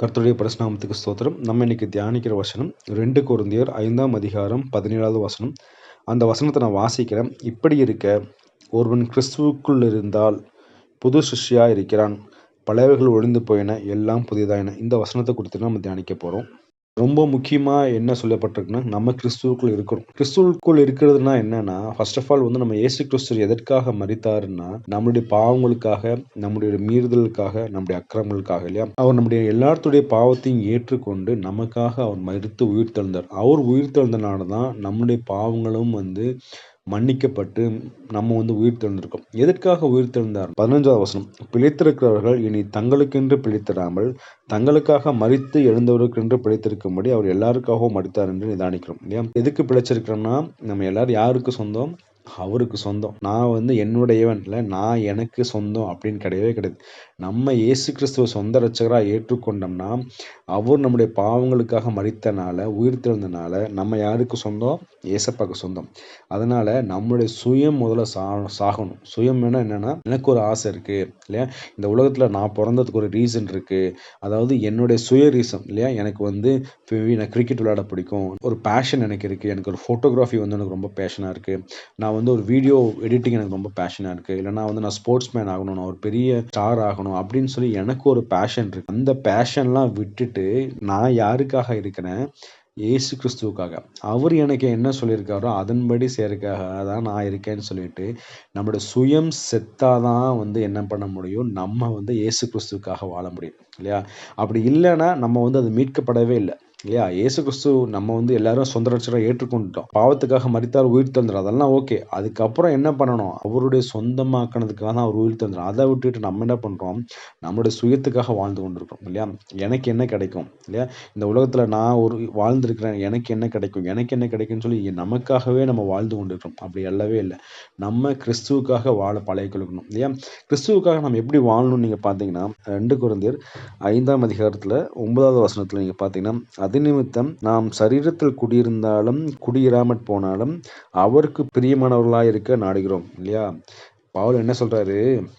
கர்த்தருடைய பரிசுநாமத்துக்கு ஸ்தோத்திரம். நம்ம இன்னைக்கு தியானிக்கிற வசனம் ரெண்டு குருந்தியர் ஐந்தாம் அதிகாரம் பதினேழாவது வசனம். அந்த வசனத்தை நான் வாசிக்கிறேன். இப்படி இருக்க ஒருவன் கிறிஸ்துவுக்குள் இருந்தால் புது சிஷ்யாக இருக்கிறான். பழையவைகள் ஒழிந்து போயின எல்லாம் புதிதாயின இந்த வசனத்தை குறித்து நம்ம தியானிக்க போகிறோம் ரொம்ப முக்கியமாக என்ன சொல்லப்பட்டிருக்குன்னா நம்ம கிறிஸ்துவுக்குள் இருக்கிறோம் கிறிஸ்துவுக்குள் இருக்கிறதுனா என்னன்னா ஃபர்ஸ்ட் ஆஃப் ஆல் வந்து நம்ம இயேசு கிறிஸ்து எதற்காக மறித்தாருன்னா நம்மளுடைய பாவங்களுக்காக நம்முடைய மீறுதலுக்காக நம்முடைய அக்கிரமங்களுக்காக இல்லையா? அவர் நம்முடைய எல்லாத்துடைய பாவத்தையும் ஏற்றுக்கொண்டு நமக்காக அவர் மறித்து உயிர் தெழுந்தார். அவர் உயிர் தெழுந்தனால தான் நம்முடைய பாவங்களும் வந்து மன்னிக்கப்பட்டு நம்ம வந்து உயிர் தெழுந்திருக்கோம் எதற்காக உயிர் தெழுந்தார் பதினஞ்சாவது வசனம். பிழைத்திருக்கிறவர்கள் இனி தங்களுக்கென்று பிழைத்திடாமல் தங்களுக்காக மறித்து எழுந்தவருக்கென்று பிழைத்திருக்கும்படி அவர் எல்லாருக்காகவும் மறித்தார் என்று நிதானிக்கிறோம் ஏன் எதுக்கு பிழைச்சிருக்கிறோம்னா நம்ம எல்லாரும் யாருக்கு சொந்தம்? அவருக்கு சொந்தம். நான் வந்து என்னுடையவன்ல நான் எனக்கு சொந்தம் அப்படின்னு கிடையவே கிடையாது. நம்ம இயேசு கிறிஸ்துவ சொந்த ரட்சகராக ஏற்றுக்கொண்டோம்னா அவர் நம்முடைய பாவங்களுக்காக மறித்தனால உயிர் திறந்தனால நம்ம யாருக்கு சொந்தம்? ஏசப்பாக்கு சொந்தம். அதனால நம்மளுடைய சுயம் முதல்ல சா சாகணும். சுயம் வேணா என்னன்னா எனக்கு ஒரு ஆசை இருக்கு இல்லையா? இந்த உலகத்துல நான் பிறந்ததுக்கு ஒரு ரீசன் இருக்கு. அதாவது என்னுடைய சுய ரீசன் இல்லையா? எனக்கு வந்து நான் கிரிக்கெட் விளையாட பிடிக்கும். ஒரு பேஷன் எனக்கு இருக்கு. எனக்கு ஒரு ஃபோட்டோகிராஃபி வந்து எனக்கு ரொம்ப பேஷனாக இருக்கு. நான் வந்து ஒரு வீடியோ எடிட்டிங் எனக்கு ரொம்ப பேஷனாக இருக்குது இல்லைனா வந்து நான் ஸ்போர்ட்ஸ் மேன் ஆகணும் நான் ஒரு பெரிய ஸ்டார் ஆகணும் அப்படின்னு சொல்லி எனக்கு ஒரு பேஷன் இருக்கு. அந்த பேஷன்லாம் விட்டுட்டு நான் யாருக்காக இருக்கிறேன்? ஏசு கிறிஸ்துவுக்காக. அவர் எனக்கு என்ன சொல்லியிருக்காரோ அதன்படி செய்யறதுக்காக தான் நான் இருக்கேன்னு சொல்லிட்டு நம்மளோட சுயம் செத்தாதான் வந்து என்ன பண்ண முடியும்? நம்ம வந்து ஏசு கிறிஸ்துவுக்காக வாழ முடியும். இல்லையா? அப்படி இல்லைன்னா நம்ம வந்து அது மீட்கப்படவே இல்லை. இல்லையா? இயேசு கிறிஸ்து நம்ம வந்து எல்லாரும் சொந்த ரட்சராக ஏற்றுக்கொண்டுட்டோம். பாவத்துக்காக மறித்தார் உயிர் தந்துடும் அதெல்லாம் ஓகே. அதுக்கப்புறம் என்ன பண்ணணும்? அவருடைய சொந்தமாக்கினதுக்காக தான் அவர் உயிர் தந்துடும் அதை விட்டுட்டு நம்ம என்ன பண்ணுறோம் நம்மளுடைய சுயத்துக்காக வாழ்ந்து கொண்டிருக்கோம் இல்லையா? எனக்கு என்ன கிடைக்கும் இல்லையா? இந்த உலகத்தில் நான் ஒரு வாழ்ந்திருக்கிறேன். எனக்கு என்ன கிடைக்கும்? எனக்கு என்ன கிடைக்கும்னு சொல்லி நமக்காகவே நம்ம வாழ்ந்து கொண்டிருக்கிறோம். அப்படி அல்லவே இல்லை. நம்ம கிறிஸ்துவுக்காக வாழ பழைய கொள்ளணும் இல்லையா? கிறிஸ்துவுக்காக நம்ம எப்படி வாழணும்னு நீங்கள் பார்த்தீங்கன்னா ரெண்டு குழந்தையர் ஐந்தாம் அதிகாரத்தில் ஒன்பதாவது வசனத்தில் நீங்கள் பார்த்தீங்கன்னா அது நிமித்தம் நாம் சரீரத்தில் குடியிருந்தாலும் குடியிராமற் போனாலும் அவருக்கு பிரியமானவர்களாக இருக்க நாடுகிறோம் இல்லையா? பாவல் என்ன சொல்கிறாரு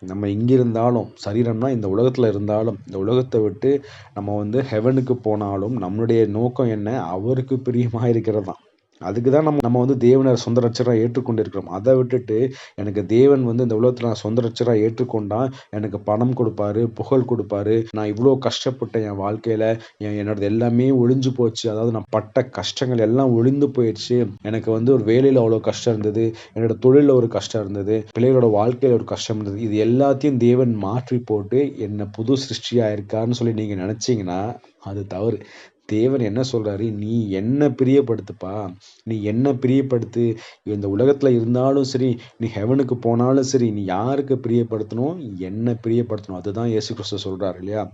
நம்ம இங்கே இருந்தாலும் சரீரம்னா இந்த உலகத்தில் இருந்தாலும் இந்த உலகத்தை விட்டு நம்ம வந்து ஹெவனுக்கு போனாலும் நம்மளுடைய நோக்கம் என்ன? அவருக்கு பிரியமாக இருக்கிறது தான். அதுக்கு தான் நம்ம நம்ம வந்து தேவனர் சொந்த ஏற்றுக்கொண்டு ஏற்றுக்கொண்டிருக்கிறோம். அதை விட்டுட்டு எனக்கு தேவன் வந்து இந்த உலகத்தில் நான் சொந்த ரச்சராக ஏற்றுக்கொண்டா எனக்கு பணம் கொடுப்பாரு புகழ் கொடுப்பாரு. நான் இவ்வளோ கஷ்டப்பட்டேன் என் வாழ்க்கையில். என் என்னோட எல்லாமே ஒழிஞ்சு போச்சு. அதாவது நான் பட்ட கஷ்டங்கள் எல்லாம் ஒழிந்து போயிடுச்சு. எனக்கு வந்து ஒரு வேலையில் அவ்வளோ கஷ்டம் இருந்தது. என்னோட தொழிலில் ஒரு கஷ்டம் இருந்தது. பிள்ளைகளோட வாழ்க்கையில் ஒரு கஷ்டம் இருந்தது. இது எல்லாத்தையும் தேவன் மாற்றி போட்டு என்னை புது சிருஷ்டியாக இருக்கான்னு சொல்லி நீங்கள் நினச்சிங்கன்னா அது தவறு. தேவன் என்ன சொல்றாரு? நீ என்ன பிரியப்படுத்துப்பா. நீ என்ன பிரியப்படுத்து. இந்த உலகத்துல இருந்தாலும் சரி நீ ஹெவனுக்கு போனாலும் சரி நீ யாருக்கு பிரியப்படுத்தணும்? என்ன பிரியப்படுத்தணும். அதுதான் இயேசு கிறிஸ்து சொல்றாரு இல்லையா?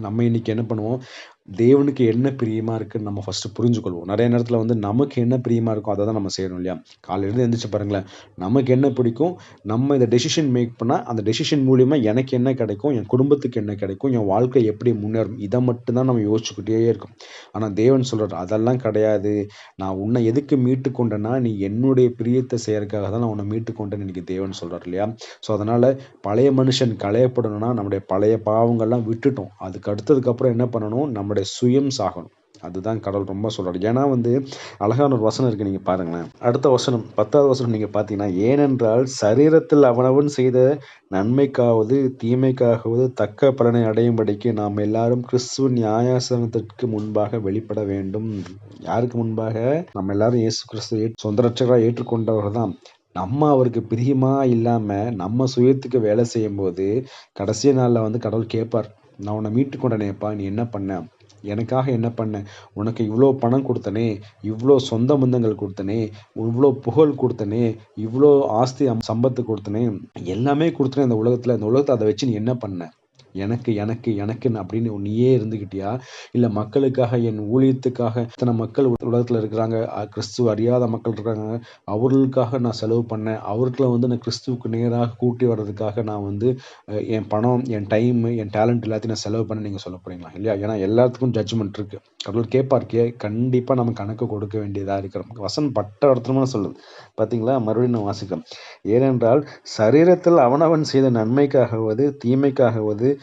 நம்ம இன்னைக்கு என்ன பண்ணுவோம்? தேவனுக்கு என்ன பிரியமாக இருக்குன்னு நம்ம ஃபஸ்ட்டு புரிஞ்சுக்கொள்வோம். நிறைய நேரத்தில் வந்து நமக்கு என்ன பிரியமாக இருக்கும் அதை தான் நம்ம செய்யணும் இல்லையா? காலையிலேருந்து எழுந்திரிச்சு பாருங்களேன். நமக்கு என்ன பிடிக்கும்? நம்ம இந்த டெசிஷன் மேக் பண்ணால் அந்த டெசிஷன் மூலிமா எனக்கு என்ன கிடைக்கும்? என் குடும்பத்துக்கு என்ன கிடைக்கும்? என் வாழ்க்கை எப்படி முன்னேறும்? இதை மட்டும்தான் நம்ம யோசிச்சுக்கிட்டே இருக்கும். ஆனால் தேவன் சொல்கிறார் அதெல்லாம் கிடையாது. நான் உன்னை எதுக்கு மீட்டு கொண்டேன்னா நீ என்னுடைய பிரியத்தை செய்யறதுக்காக தான் நான் உன்னை மீட்டு கொண்டேன்னு இன்னைக்கு தேவன் சொல்கிறார் இல்லையா? ஸோ அதனால் பழைய மனுஷன் களையப்படணும்னா நம்முடைய பழைய பாவங்கள்லாம் விட்டுட்டோம். அதுக்கு அடுத்ததுக்கப்புறம் என்ன பண்ணணும்? நம்ம நம்முடைய சுயம் சாகணும். அதுதான் கடவுள் ரொம்ப சொல்கிறார் ஏன்னா வந்து அழகான ஒரு வசனம் இருக்குது நீங்கள் பாருங்களேன். அடுத்த வசனம் பத்தாவது வசனம் நீங்கள் பார்த்தீங்கன்னா ஏனென்றால் சரீரத்தில் அவனவன் செய்த நன்மைக்காவது தீமைக்காகவது தக்க பலனை அடையும்படிக்கு நாம் எல்லாரும் கிறிஸ்துவ நியாயாசனத்திற்கு முன்பாக வெளிப்பட வேண்டும். யாருக்கு முன்பாக? நம்ம எல்லாரும் இயேசு கிறிஸ்துவ சொந்த ரட்சகராக ஏற்றுக்கொண்டவர்கள் தான். நம்ம அவருக்கு பிரியமா இல்லாமல் நம்ம சுயத்துக்கு வேலை செய்யும் போது கடைசி நாளில் வந்து கடவுள் கேட்பார் நான் உன்னை மீட்டு கொண்டனேப்பா நீ என்ன பண்ண? எனக்காக என்ன பண்ண? உனக்கு இவ்வளோ பணம் கொடுத்தனே இவ்வளோ சொந்த பந்தங்கள் கொடுத்தனே இவ்வளோ புகழ் கொடுத்தனே இவ்வளோ ஆஸ்தி சம்பத்து கொடுத்தனே எல்லாமே கொடுத்தனே இந்த உலகத்தில். இந்த உலகத்தை அதை வச்சு நீ என்ன பண்ண? எனக்கு எனக்கு எனக்குன்னு அப்படின்னு நீயே இருந்துக்கிட்டியா இல்லை மக்களுக்காக என் ஊழியத்துக்காக இத்தனை மக்கள் உலகத்தில் இருக்கிறாங்க கிறிஸ்துவ அறியாத மக்கள் இருக்காங்க அவர்களுக்காக நான் செலவு பண்ணேன் அவர்களை வந்து நான் கிறிஸ்துவுக்கு நேராக கூட்டி வர்றதுக்காக நான் வந்து என் பணம் என் டைம் என் டேலண்ட் எல்லாத்தையும் நான் செலவு பண்ண நீங்கள் சொல்ல போறீங்களா? இல்லையா? ஏன்னா எல்லாத்துக்கும் ஜட்ஜ்மெண்ட் இருக்கு. கடவுள் கேட்பார் கே கண்டிப்பாக நம்ம கணக்கு கொடுக்க வேண்டியதாக இருக்கிறோம் வசன் பட்ட அர்த்தமாக சொல்லுது. பார்த்தீங்களா மறுபடியும் நான் வாசிக்கிறோம் ஏனென்றால் சரீரத்தில் அவனவன் செய்த நன்மைக்காகவது தீமைக்காகவது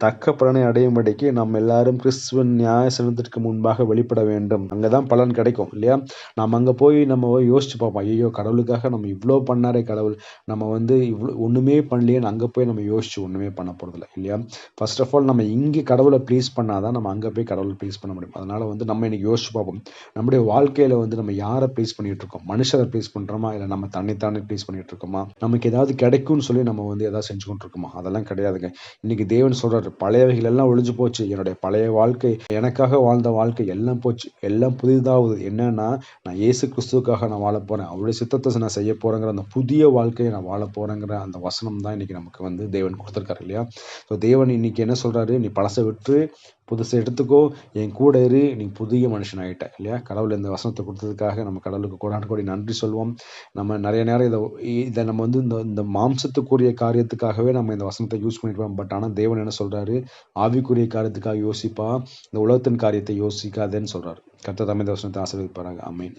தக்க பலனை அடையும்படிக்கு நாம் எல்லாரும் கிறிஸ்துவன் நியாயசனத்திற்கு முன்பாக வெளிப்பட வேண்டும். அங்கே தான் பலன் கிடைக்கும் இல்லையா? நாம் அங்கே போய் நம்ம யோசிச்சு பார்ப்போம். ஐயோ கடவுளுக்காக நம்ம இவ்வளோ பண்ணாரே கடவுள். நம்ம வந்து இவ்வளோ ஒன்றுமே பண்ணலையேன்னு அங்கே போய் நம்ம யோசிச்சு ஒன்றுமே பண்ண போகிறதில்ல இல்லையா? ஃபர்ஸ்ட் ஆஃப் ஆல் நம்ம இங்கே கடவுளை ப்ளீஸ் பண்ணாதான் நம்ம அங்கே போய் கடவுளை ப்ளீஸ் பண்ண முடியும். அதனால் வந்து நம்ம இன்னைக்கு யோசிச்சு பார்ப்போம். நம்முடைய வாழ்க்கையில் வந்து நம்ம யாரை ப்ளீஸ் பண்ணிட்டு இருக்கோம்? மனுஷரை ப்ளீஸ் பண்ணுறோமா இல்லை நம்ம தன்னைத்தானே ப்ளீஸ் பண்ணிட்டு இருக்கோமா? நமக்கு ஏதாவது கிடைக்கும்னு சொல்லி நம்ம வந்து ஏதாவது செஞ்சு கொண்டு இருக்கோமா அதெல்லாம் கிடையாதுங்க. இன்னைக்கு தேவன் சொல்றாரு பழையவைகள் எல்லாம் ஒழிஞ்சு போச்சு. என்னுடைய பழைய வாழ்க்கை எனக்காக வாழ்ந்த வாழ்க்கை எல்லாம் போச்சு. எல்லாம் புதிதாகுது. என்னன்னா நான் இயேசு கிறிஸ்துக்காக நான் வாழ போறேன். அவருடைய சித்தத்தை நான் செய்ய போறேங்கிற அந்த புதிய வாழ்க்கையை நான் வாழ போறேங்கிற அந்த வசனம் தான் இன்னைக்கு நமக்கு வந்து தேவன் கொடுத்துருக்காரு இல்லையா? ஸோ தேவன் இன்னைக்கு என்ன சொல்றாரு? நீ பழசை விட்டு புதுசை எடுத்துக்கோ என் கூட இரு நீ புதிய மனுஷன் ஆகிட்ட இல்லையா? கடவுள் இந்த வசனத்தை கொடுத்ததுக்காக நம்ம கடவுளுக்கு கோடான கோடி நன்றி சொல்வோம். நம்ம நிறைய நேரம் இதை இதை நம்ம வந்து இந்த இந்த மாம்சத்துக்குரிய காரியத்துக்காகவே நம்ம இந்த வசனத்தை யூஸ் பண்ணிடுவோம் பட் ஆனால் தேவன் என்ன சொல்கிறாரு ஆவிக்குரிய காரியத்துக்காக யோசிப்பா. இந்த உலகத்தின் காரியத்தை யோசிக்காதேன்னு சொல்கிறார் கர்த்தர் தமிழ் வசனத்தை ஆசீர்வதிப்பாராங்க அமீன்